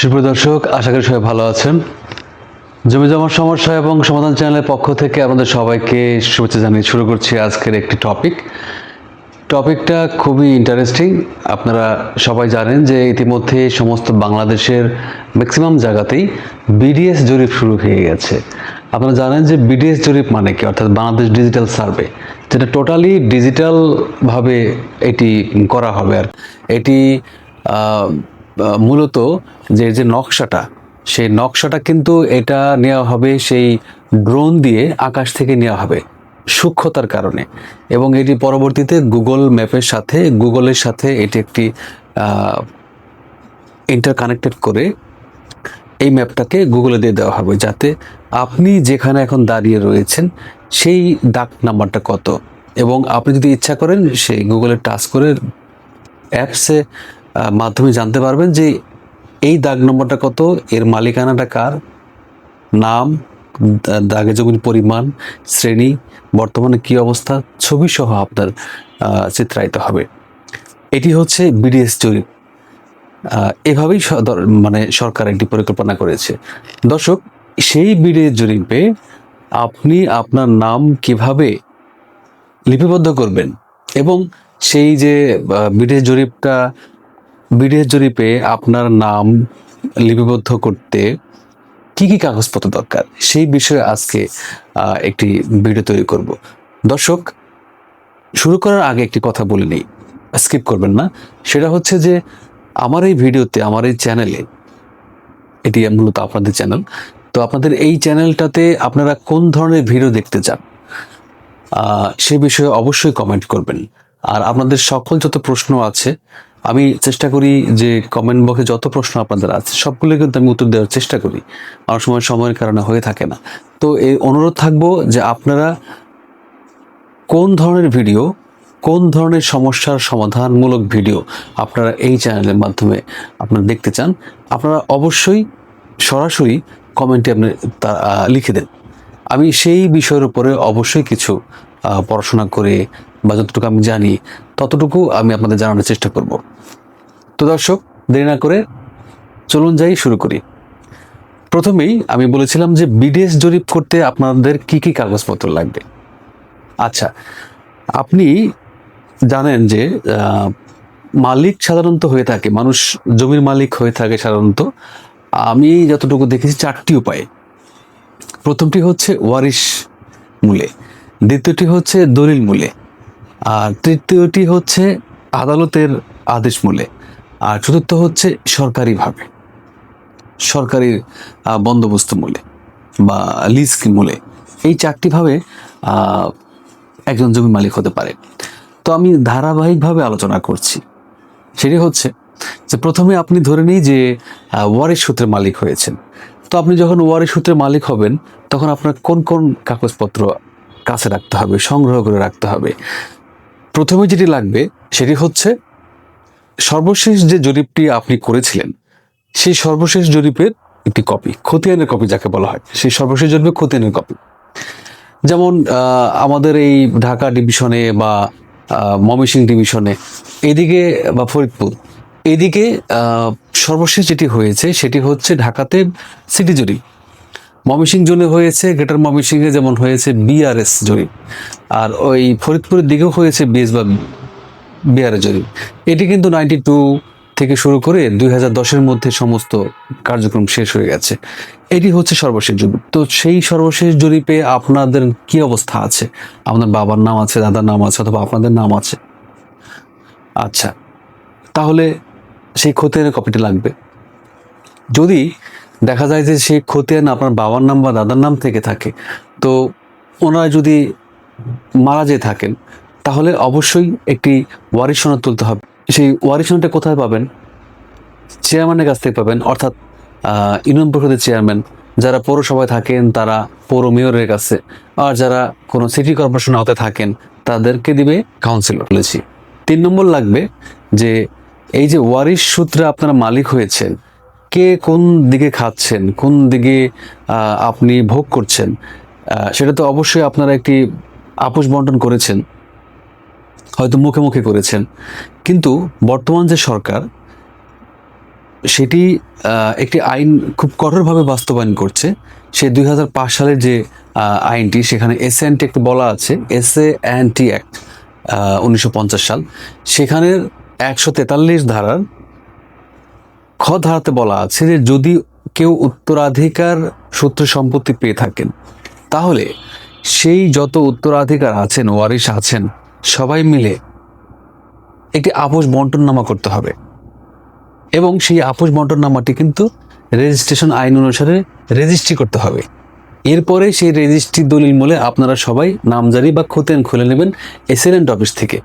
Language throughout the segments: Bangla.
সুপ্রিয় দর্শক, আশা করি সবাই ভালো আছেন। জমি জমার সমস্যা এবং সমাধান চ্যানেলের পক্ষ থেকে আমাদের সবাইকে শুভেচ্ছা জানিয়ে শুরু করছি আজকের একটি টপিক। টপিকটা খুবই ইন্টারেস্টিং আপনারা সবাই জানেন যে ইতিমধ্যে সমস্ত বাংলাদেশের ম্যাক্সিমাম জায়গাতেই বিডিএস জরিপ শুরু হয়ে গেছে। আপনারা জানেন যে বিডিএস জরিপ মানে কি? অর্থাৎ বাংলাদেশ ডিজিটাল সার্ভে যেটা টোটালি ডিজিটালভাবে এটি করা হবে আর এটি মূলত যে যে নকশাটা, সেই নকশাটা কিন্তু এটা নেওয়া হবে, সেই ড্রোন দিয়ে আকাশ থেকে নেওয়া হবে সূক্ষ্মতার কারণে। এবং এটি পরবর্তীতে গুগল ম্যাপের সাথে গুগলের সাথে এটি একটি ইন্টারকানেক্টেড করে এই ম্যাপটাকে গুগলে দিয়ে দেওয়া হবে, যাতে আপনি যেখানে এখন দাঁড়িয়ে রয়েছেন, সেই ডাক নাম্বারটা কত। এবং আপনি যদি ইচ্ছা করেন, সেই গুগলে টাচ করে অ্যাপসে মাধ্যমে জানতে পারবেন যে এই দাগ নম্বরটা কত, এর মালিকানাটা কার, নাম দাগে জমির পরিমাণ, শ্রেণি, বর্তমানে কি অবস্থা ছবি সহ আপনার চিত্রায়িত হবে। এটি হচ্ছে বিডিএস জরিপ এভাবেই মানে সরকার একটি পরিকল্পনা করেছে। দর্শক, সেই বিডিএস জরিপে আপনি আপনার নাম কীভাবে লিপিবদ্ধ করবেন এবং সেই যে বিডিএস জরিপটা বিডিএস জরিপে আপনার নাম লিপিবদ্ধ করতে কি কি কাগজপত্র দরকার? সেই বিষয়ে আজকে একটি ভিডিও তৈরি করব। দর্শক, শুরু করার আগে একটি কথা বলে নিই। স্কিপ করবেন না। সেটা হচ্ছে যে, আমার এই ভিডিওতে, আমার এই চ্যানেলে, এটি মূলত আপনাদের চ্যানেল, তো আপনাদের এই চ্যানেলটাতে আপনারা কোন ধরনের ভিডিও দেখতে চান? সে বিষয়ে অবশ্যই কমেন্ট করবেন। আর আপনাদের সকল যত প্রশ্ন আছে আমি চেষ্টা করি যে কমেন্ট বক্সে যত প্রশ্ন আপনাদের আছে, সবগুলো কিন্তু আমি উত্তর দেওয়ার চেষ্টা করি। অনেক সময় সময়ের কারণে হয়ে থাকে না। তো এই অনুরোধ থাকব যে আপনারা কোন ধরনের ভিডিও কোন ধরনের সমস্যার সমাধানমূলক ভিডিও আপনারা এই চ্যানেলের মাধ্যমে আপনারা দেখতে চান, আপনারা অবশ্যই সরাসরি কমেন্টে আপনি লিখে দেন। আমি সেই বিষয়ের উপরে অবশ্যই কিছু পড়াশোনা করে বা যতটুকু আমি জানি, ততটুকু আমি আপনাদের জানানোর চেষ্টা করব। তো দর্শক, দেরি না করে চলুন যাই শুরু করি। প্রথমেই আমি বলেছিলাম যে বিডিএস জরিপ করতে আপনাদের কি কি কাগজপত্র লাগবে। আচ্ছা আপনি জানেন যে মালিক সাধারণত হয়ে থাকে, মানুষ জমির মালিক হয়ে থাকে সাধারণত। আমি যতটুকু দেখেছি, চারটি উপায়ে। প্রথমটি হচ্ছে ওয়ারিশ মূলে, দ্বিতীয়টি হচ্ছে দলিল মূলে। আর তৃতীয়টি হচ্ছে আদালতের আদেশ মূলে। আর চতুর্থ হচ্ছে সরকারিভাবে। সরকারি বন্দোবস্ত মূলে বা লিজ মূলে। এই চারটিভাবে একজন জমি মালিক হতে পারে। তো আমি ধারাবাহিকভাবে আলোচনা করছি। সেটি হচ্ছে যে প্রথমে আপনি ধরে নিই যে আহ, ওয়ারিশ সূত্রের মালিক হয়েছেন। তো আপনি যখন ওয়ারিশ সূত্রের মালিক হবেন তখন আপনার কোন কোন কাগজপত্র কাছে রাখতে হবে সংগ্রহ করে রাখতে হবে? প্রথমে যেটি লাগবে সেটি হচ্ছে সর্বশেষ যে জরিপটি আপনি করেছিলেন, সেই সর্বশেষ জরিপের একটি কপি, খতিয়ানের কপি যাকে বলা হয়, সেই সর্বশেষ জরিপের খতিয়ানের কপি। যেমন আমাদের এই ঢাকা ডিভিশনে বা ময়মনসিংহ ডিভিশনে, এদিকে বা ফরিদপুর, এদিকে সর্বশেষ যেটি হয়েছে সেটি হচ্ছে ঢাকাতে সিটি জরিপ। ময়মনসিংহ জোনে হয়েছে, গ্রেটার ময়মনসিংহে যেমন হয়েছে বিআরএস জরিপ আর ওই ফরিদপুরের দিকেও হয়েছে বিএস বা বিআরএস জরিপ এটি কিন্তু নাইনটি টু থেকে শুরু করে দুই হাজার দশের মধ্যে সমস্ত কার্যক্রম শেষ হয়ে গেছে। এটি হচ্ছে সর্বশেষ জরিপ তো সেই সর্বশেষ জরিপে আপনাদের কি অবস্থা আছে? আপনার বাবার নাম আছে, দাদার নাম আছে, অথবা আপনাদের নাম আছে? আচ্ছা তাহলে সেই খতিয়ানের কপিটি লাগবে। যদি দেখা যায় যে সেই খতিয়ান আপনার বাবার নাম বা দাদার নাম থেকে থাকে। তো ওনারা যদি মারা যেয়ে থাকেন, তাহলে অবশ্যই একটি ওয়ারিশ তুলতে হবে। সেই ওয়ারিশ সনদটা কোথায় পাবেন? চেয়ারম্যানের কাছ থেকে পাবেন, অর্থাৎ ইউনিয়ন পরিষদের চেয়ারম্যান যারা পৌরসভায় থাকেন, তারা পৌর মেয়রের কাছে, আর যারা কোনো সিটি কর্পোরেশন হতে থাকেন, তাদেরকে দিবে কাউন্সিলর বলেছি। তিন নম্বর লাগবে যে, এই যে ওয়ারিশ সূত্রে আপনারা মালিক হয়েছেন কে কোন দিকে খাচ্ছেন, কোন দিকে আপনি ভোগ করছেন সেটা তো অবশ্যই আপনারা একটি আপোষ বন্টন করেছেন, হয়তো মুখে মুখে করেছেন। কিন্তু বর্তমান যে সরকার, সেটি একটি আইন খুব কঠোরভাবে বাস্তবায়ন করছে। সে দুই হাজার পাঁচ সালের যে আইনটি, সেখানে এস টি একটু বলা আছে S A and T act উনিশশো পঞ্চাশ সাল। সেখানের একশো তেতাল্লিশ ধারার খ ধারাতে বলা আছে যে যদি কেউ উত্তরাধিকার সূত্র সম্পত্তি পেয়ে থাকেন, তাহলে সেই যত উত্তরাধিকার আছেন, ওয়ারিশ আছেন, সবাই মিলে একটি আপোষ বন্টননামা করতে হবে। এবং সেই আপোষ বন্টননামাটি কিন্তু রেজিস্ট্রেশন আইন অনুসারে রেজিস্ট্রি করতে হবে। এরপরে সেই রেজিস্ট্রি দলিল মূলে আপনারা সবাই নামজারি বা খতিয়ান খুলে নেবেন এসএলএন্ট অফিস থেকে।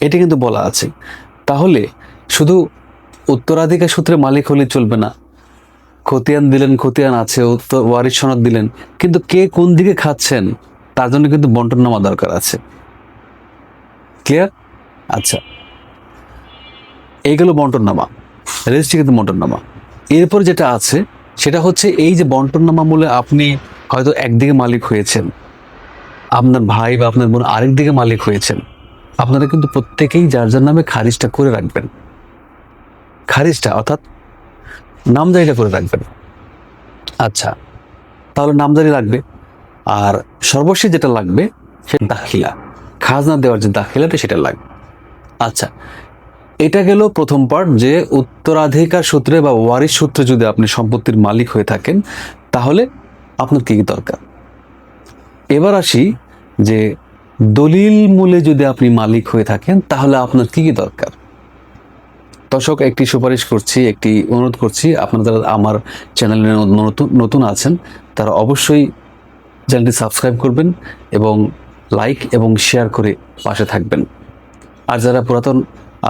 এটি কিন্তু বলা আছে। তাহলে শুধু উত্তরাধিকার সূত্রে মালিক হলে চলবে না। খতিয়ান দিলেন, খতিয়ান আছে, উত্তর ওয়ারিশ সনদ দিলেন। কিন্তু কে কোন দিকে খাচ্ছেন, তার জন্য কিন্তু বন্টননামা দরকার আছে। ক্লিয়ার আচ্ছা। এইগুলো বন্টননামা। রেজিস্ট্রি কিন্তু বন্টননামা। এরপর যেটা আছে, সেটা হচ্ছে এই যে বন্টননামা মূলে আপনি হয়তো একদিকে মালিক হয়েছেন। আপনার ভাই বা আপনার বোন আরেক দিকে মালিক হয়েছেন। আপনারা কিন্তু প্রত্যেকেই যার যার নামে খারিজটা করে রাখবেন। খারিজটা অর্থাৎ নামজারিটা করে রাখবেন। আচ্ছা তাহলে নামজারি লাগবে। আর সর্বশেষ যেটা লাগবে সে দাখিলা। খাজনা দেওয়ার যে দাখিলাটা সেটা লাগবে। আচ্ছা এটা গেল প্রথম পার্ট যে উত্তরাধিকার সূত্রে বা ওয়ারিস সূত্রে যদি আপনি সম্পত্তির মালিক হয়ে থাকেন তাহলে আপনার কী কী দরকার? এবার আসি যে দলিল মূলে যদি আপনি মালিক হয়ে থাকেন তাহলে আপনার কী কী দরকার? দর্শক, একটি সুপারিশ করছি, একটি অনুরোধ করছি, আপনারা যারা আমার চ্যানেলে নতুন নতুন আছেন, তারা অবশ্যই চ্যানেলটি সাবস্ক্রাইব করবেন এবং লাইক এবং শেয়ার করে পাশে থাকবেন। আর যারা পুরাতন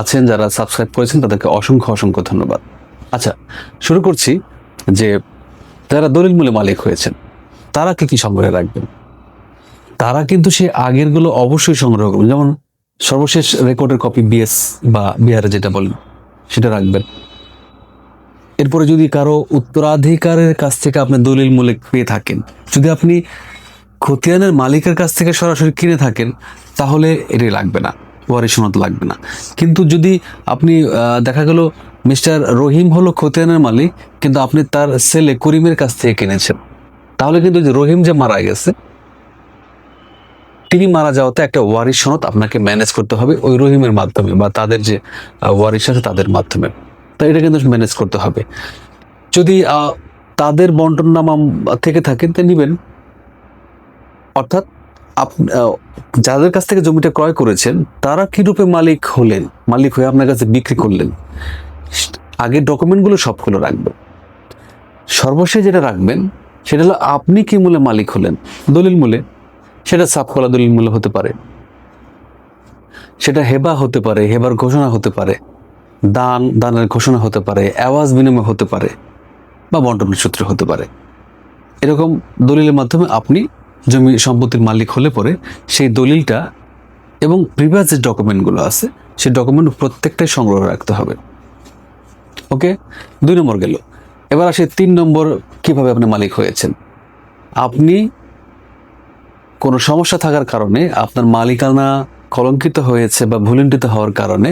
আছেন, যারা সাবস্ক্রাইব করেছেন, তাদেরকে অসংখ্য অসংখ্য ধন্যবাদ। আচ্ছা শুরু করছি যে যারা দলিল মূলে মালিক হয়েছেন, তারা কি কি সংগ্রহে রাখবেন? তারা কিন্তু সে আগেরগুলো অবশ্যই সংগ্রহ করবেন। যেমন সর্বশেষ রেকর্ডের কপি বিএস বা বিহারে যেটা বলেন সেটা রাখবেন। এরপরে যদি কারও উত্তরাধিকারের কাছ থেকে আপনি দলিল মূলে পেয়ে থাকেন, যদি আপনি খতিয়ানের মালিকের কাছ থেকে সরাসরি কিনে থাকেন, তাহলে এটি লাগবে না ওয়ারিশ সনদ লাগবে না। কিন্তু যদি আপনি দেখা গেল মিস্টার রহিম হলো খতিয়ানের মালিক, কিন্তু আপনি তার ছেলে করিমের কাছ থেকে কিনেছেন, তাহলে কিন্তু রহিম যে মারা গেছে তিনি মারা যাওয়াতে একটা ওয়ারিশ সনদ আপনাকে ম্যানেজ করতে হবে ওই রহিমের মাধ্যমে বা তাদের যে ওয়ারিশ আছে তাদের মাধ্যমে। তো এটা কিন্তু ম্যানেজ করতে হবে। যদি তাদের বন্টননামা থেকে থাকেন তো নেবেন। অর্থাৎ যাদের কাছ থেকে জমিটা ক্রয় করেছেন, তারা কি রূপে মালিক হলেন? মালিক হয়ে আপনার কাছে বিক্রি করলেন। আগের ডকুমেন্টগুলো সবগুলো রাখবেন। সর্বশেষ যেটা রাখবেন, সেটা হলো আপনি কি মূলে মালিক হলেন? দলিল মূলে। সেটা সাফকলা দলিল মূলে হতে পারে। সেটা হেবা হতে পারে, হেবার ঘোষণা হতে পারে। দান, দানের ঘোষণা হতে পারে, আওয়াজ বিনিময় হতে পারে বা বন্টন সূত্রে হতে পারে। এরকম দলিলের মাধ্যমে আপনি জমি সম্পত্তির মালিক হলে পরে সেই দলিলটা এবং প্রিভিয়াস যে ডকুমেন্টগুলো আছে, সেই ডকুমেন্ট প্রত্যেকটাই সংগ্রহ রাখতে হবে। ওকে? দুই নম্বর গেল। এবার আসে তিন নম্বর কীভাবে আপনি মালিক হয়েছেন। আপনি কোনো সমস্যা থাকার কারণে, আপনার মালিকানা কলঙ্কিত হয়েছে বা ভুলুণ্ঠিত হওয়ার কারণে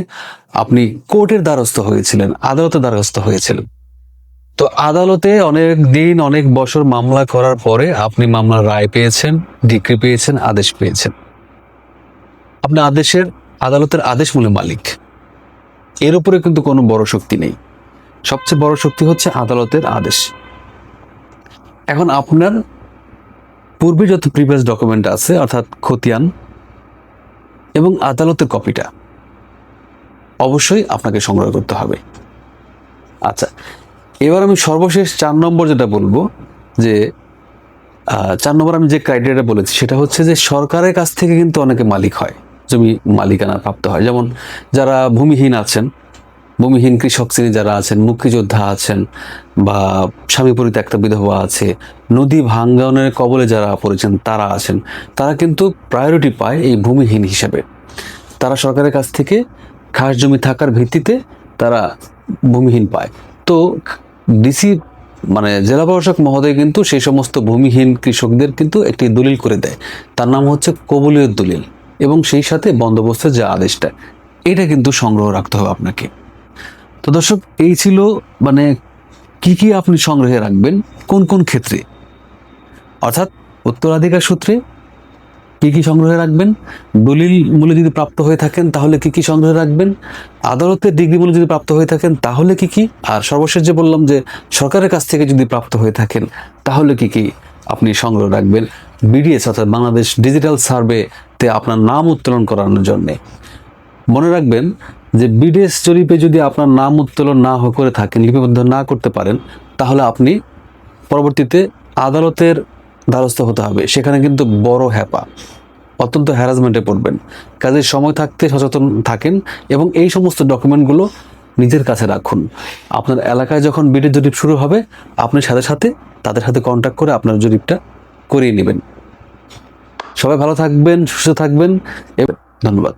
আপনি কোর্টের দ্বারস্থ হয়েছিলেন আদালতের দ্বারস্থ হয়েছিলেন। তো আদালতে অনেক দিন, অনেক বছর মামলা করার পরে আপনি মামলার রায় পেয়েছেন, ডিগ্রি পেয়েছেন, আদেশ পেয়েছেন। আপনি আদেশের, আদালতের আদেশ মূলে মালিক। এর উপরে কিন্তু কোনো বড় শক্তি নেই। সবচেয়ে বড় শক্তি হচ্ছে আদালতের আদেশ। এখন আপনার পূর্বে যত প্রিভিয়াস ডকুমেন্ট আছে, অর্থাৎ খতিয়ান এবং আদালতের কপিটা অবশ্যই আপনাকে সংগ্রহ করতে হবে। আচ্ছা এবার আমি সর্বশেষ চার নম্বর যেটা বলব, যে চার নম্বর আমি যে ক্রাইটেরিয়া বলেছি, সেটা হচ্ছে যে সরকারের কাছ থেকে কিন্তু অনেকে মালিক হয়, জমি মালিকানা প্রাপ্ত হয়। যেমন যারা ভূমিহীন আছেন ভূমিহীন কৃষক শ্রেণি যারা আছেন, মুক্তিযোদ্ধা আছেন বা স্বামী পরিত্যক্ত বিধবা আছে, নদী ভাঙ্গনের কবলে যারা পড়েছেন, তারা আছেন। তারা কিন্তু প্রায়োরিটি পায় এই ভূমিহীন হিসাবে। তারা সরকারের কাছ থেকে খাস জমি থাকার ভিত্তিতে তারা ভূমিহীন পায়। তো ডিসি মানে জেলা প্রশাসক মহোদয় কিন্তু সেই সমস্ত ভূমিহীন কৃষকদের কিন্তু একটি দলিল করে দেয়। তার নাম হচ্ছে কবলীয় দলিল এবং সেই সাথে বন্দোবস্তের যে আদেশটা, এটা কিন্তু সংগ্রহ রাখতে হবে আপনাকে। তো দর্শক, এই ছিল মানে কি কি আপনি সংগ্রহে রাখবেন, কোন কোন ক্ষেত্রে? অর্থাৎ উত্তরাধিকার সূত্রে কি কি সংগ্রহে রাখবেন, দলিল মূল্য যদি প্রাপ্ত হয়ে থাকেন তাহলে কি কি সংগ্রহে রাখবেন আদালতের ডিগ্রি মূল্য যদি প্রাপ্ত হয়ে থাকেন তাহলে কি কি, আর সর্বশেষ যে বললাম যে সরকারের কাছ থেকে যদি প্রাপ্ত হয়ে থাকেন তাহলে কি কি আপনি সংগ্রহ রাখবেন। বিডিএস অর্থাৎ বাংলাদেশ ডিজিটাল সার্ভেতে আপনার নাম উত্তোলন করানোর জন্যে। মনে রাখবেন যে বিদেশ জরিপে যদি আপনার নাম উত্তোলন না করে থাকেন, লিপিবদ্ধ না করতে পারেন, তাহলে আপনি পরবর্তীতে আদালতের দ্বারস্থ হতে হবে। সেখানে কিন্তু বড় হ্যাপা, অত্যন্ত হ্যারাসমেন্টে পড়বেন। কাজে সময় থাকতে সচেতন থাকেন এবং এই সমস্ত ডকুমেন্টগুলো নিজের কাছে রাখুন। আপনার এলাকায় যখন বিডের জরিপ শুরু হবে, আপনি সাথে সাথে তাদের সাথে কন্ট্যাক্ট করে আপনার জরিপটা করিয়ে নেবেন। সবাই ভালো থাকবেন, সুস্থ থাকবেন। এবং ধন্যবাদ।